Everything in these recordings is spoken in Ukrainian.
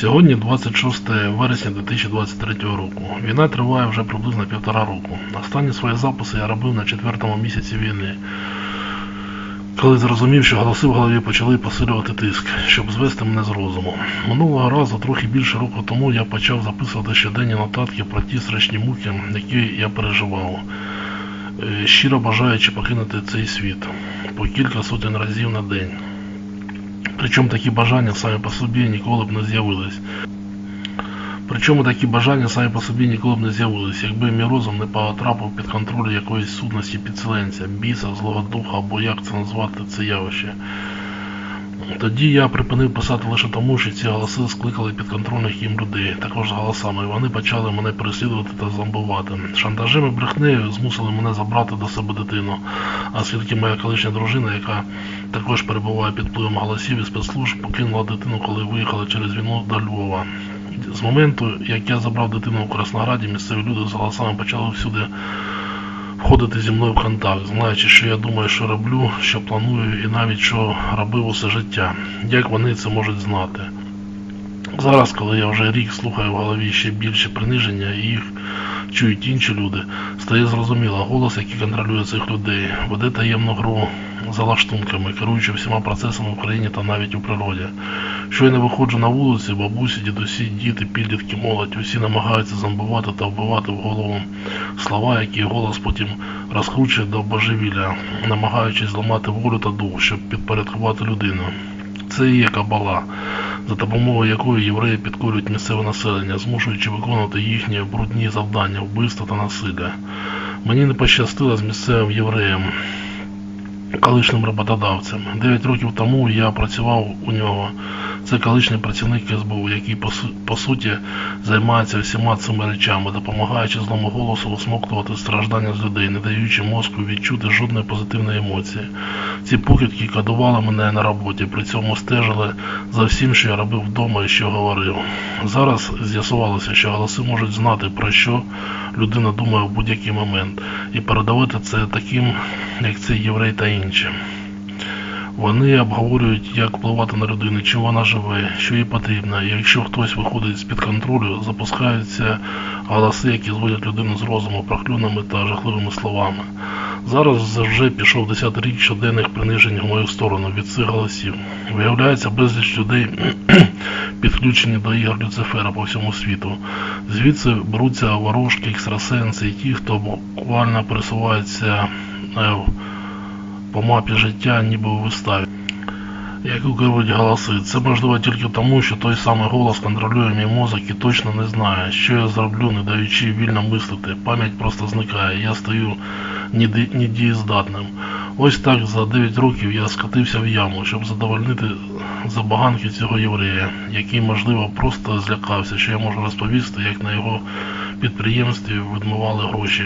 Сьогодні 26 вересня 2023 року. Війна триває вже приблизно півтора року. Останні свої записи я робив на четвертому місяці війни, коли зрозумів, що голоси в голові почали посилювати тиск, щоб звести мене з розуму. Минулого разу, трохи більше року тому, я почав записувати щоденні нотатки про ті страшні муки, які я переживав, е, щиро бажаючи покинути цей світ по кілька сотень разів на день. Причому такі бажання самі по собі ніколи б не з'явились. Причому такі бажання самі по собі ніколи б не з'явились, якби мій не потрапив під контроль якоїсь сутності підселенця, біса, злого духа або як це назвати це явище. Тоді я припинив писати лише тому, що ці голоси скликали підконтрольних їм людей, також з голосами, і вони почали мене переслідувати та зомбувати. Шантажем і брехнею змусили мене забрати до себе дитину, оскільки моя колишня дружина, яка також перебуває під впливом голосів і спецслужб, покинула дитину, коли виїхала через війну до Львова. З моменту, як я забрав дитину у Краснограді, місцеві люди з голосами почали всюди входити зі мною в контакт, знаючи, що я думаю, що роблю, що планую і навіть що робив усе життя. Як вони це можуть знати? Зараз, коли я вже рік слухаю в голові ще більше приниження і їх чують інші люди, стає зрозуміло, голос, який контролює цих людей, веде таємну гру за лаштунками, керуючи всіма процесами в країні та навіть у природі. Щойно виходжу на вулиці, бабусі, дідусі, діти, підлітки, молодь, усі намагаються зомбувати та вбивати в голову слова, які голос потім розкручує до божевілля, намагаючись зламати волю та дух, щоб підпорядкувати людину. Це і є кабала, за допомогою якої євреї підкорюють місцеве населення, змушуючи виконувати їхні брудні завдання, вбивства та насилля. Мені не пощастило з місцевим євреєм, колишнім роботодавцем. Дев'ять років тому я працював у нього. Це колишній працівник СБУ, який по, су- по суті займається всіма цими речами, допомагаючи злому голосу усмоктувати страждання з людей, не даючи мозку відчути жодної позитивної емоції. Ці похідки кадували мене на роботі, при цьому стежили за всім, що я робив вдома і що говорив. Зараз з'ясувалося, що голоси можуть знати, про що людина думає в будь-який момент, і передавати це таким, як цей єврей та інші. Вони обговорюють, як впливати на людину, чим вона живе, що їй потрібно. Якщо хтось виходить з-під контролю, запускаються голоси, які зводять людину з розуму проклюнами та жахливими словами. Зараз вже пішов 10 рік щоденних принижень в мою сторону від цих голосів. Виявляється, безліч людей підключені до ігор Люцифера по всьому світу. Звідси беруться ворожки, екстрасенси і ті, хто буквально пересувається е, по мапі життя, ніби у виставі. Яку керують голоси. Це можливо тільки тому, що той самий голос контролює мій мозок і точно не знає, що я зроблю, не даючи вільно мислити. Пам'ять просто зникає, я стаю недієздатним. Ось так за 9 років я скотився в яму, щоб задовольнити забаганки цього єврея, який, можливо, просто злякався, що я можу розповісти, як на його підприємстві відмивали гроші,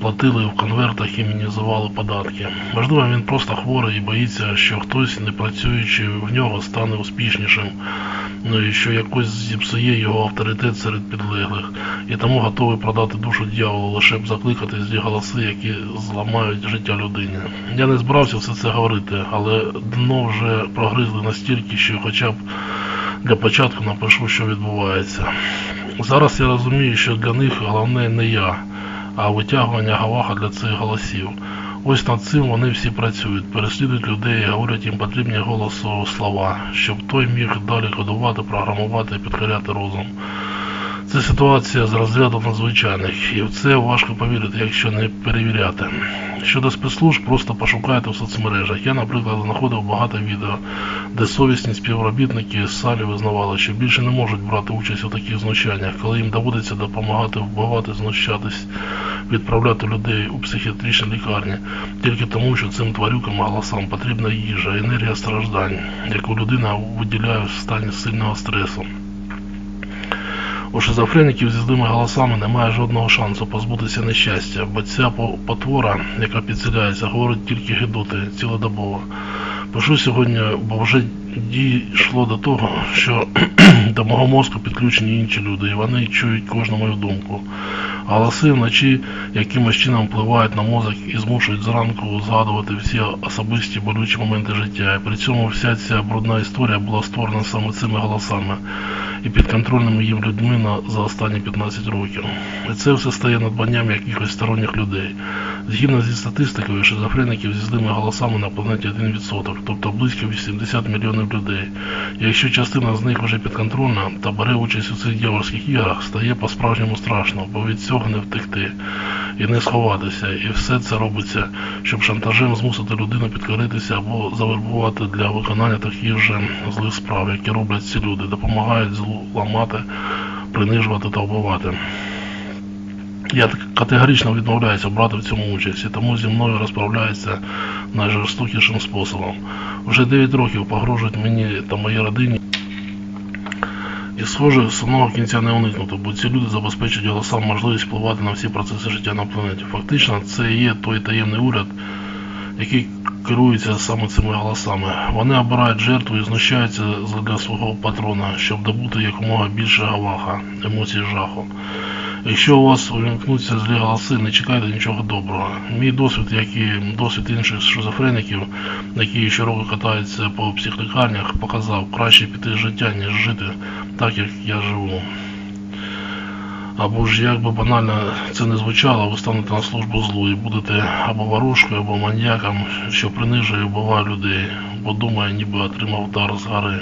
платили в конвертах і мінізували податки. Можливо, він просто хворий і боїться, що хтось, не працюючи в нього, стане успішнішим, ну і що якось зіпсує його авторитет серед підлеглих, і тому готовий продати душу дьяволу, лише б закликати злі голоси, які зламають життя людині. Я не збирався все це говорити, але дно вже прогризли настільки, що хоча б для початку напишу, що відбувається. Зараз я розумію, що для них головне не я, а витягування галаха для цих голосів. Ось над цим вони всі працюють, переслідують людей, говорять їм потрібні голосу слова, щоб той міг далі кодувати, програмувати і підкоряти розум. Це ситуація з розряду надзвичайних, і в це важко повірити, якщо не перевіряти. Щодо спецслужб, просто пошукайте в соцмережах. Я, наприклад, знаходив багато відео, де совісні співробітники з салі визнавали, що більше не можуть брати участь у таких знущаннях, коли їм доводиться допомагати вбивати, знущатись, відправляти людей у психіатричні лікарні, тільки тому, що цим тварюкам голосам потрібна їжа, енергія страждань, яку людина виділяє в стані сильного стресу. У шизофреніків зі злими голосами немає жодного шансу позбутися нещастя, бо ця потвора, яка підселяється, говорить тільки гидоти цілодобово. Пишу сьогодні, бо вже дійшло до того, що до мого мозку підключені інші люди, і вони чують кожну мою думку. Голоси вночі якимось чином впливають на мозок і змушують зранку згадувати всі особисті болючі моменти життя. І при цьому вся ця брудна історія була створена саме цими голосами і підконтрольними їм людьми на, за останні 15 років. І це все стає надбанням якихось сторонніх людей. Згідно зі статистикою, шизофреників зі злими голосами на планеті 1%, тобто близько 80 мільйонів людей. Якщо частина з них вже підконтрольна та бере участь у цих дьявольських іграх, стає по-справжньому страшно, бо від цього не втекти і не сховатися. І все це робиться, щоб шантажем змусити людину підкоритися або завербувати для виконання таких же злих справ, які роблять ці люди, допомагають злу ламати, принижувати та вбивати. Я категорично відмовляюся брати в цьому участь, і тому зі мною розправляються найжорстокішим способом. Вже 9 років погрожують мені та моїй родині. І схоже, самого кінця не уникнути, бо ці люди забезпечують голосам можливість впливати на всі процеси життя на планеті. Фактично, це є той таємний уряд, який керується саме цими голосами. Вони обирають жертву і знущаються для свого патрона, щоб добути якомога більше гаваха, емоцій жаху. Якщо у вас увімкнуться злі голоси, не чекайте нічого доброго. Мій досвід, як і досвід інших шизофреніків, які щороку катаються по психлікарнях, показав краще піти з життя, ніж жити так, як я живу. Або ж як би банально це не звучало, ви станете на службу злу і будете або ворожкою, або маньяком, що принижує бува, людей, бо думає, ніби отримав удар з гори.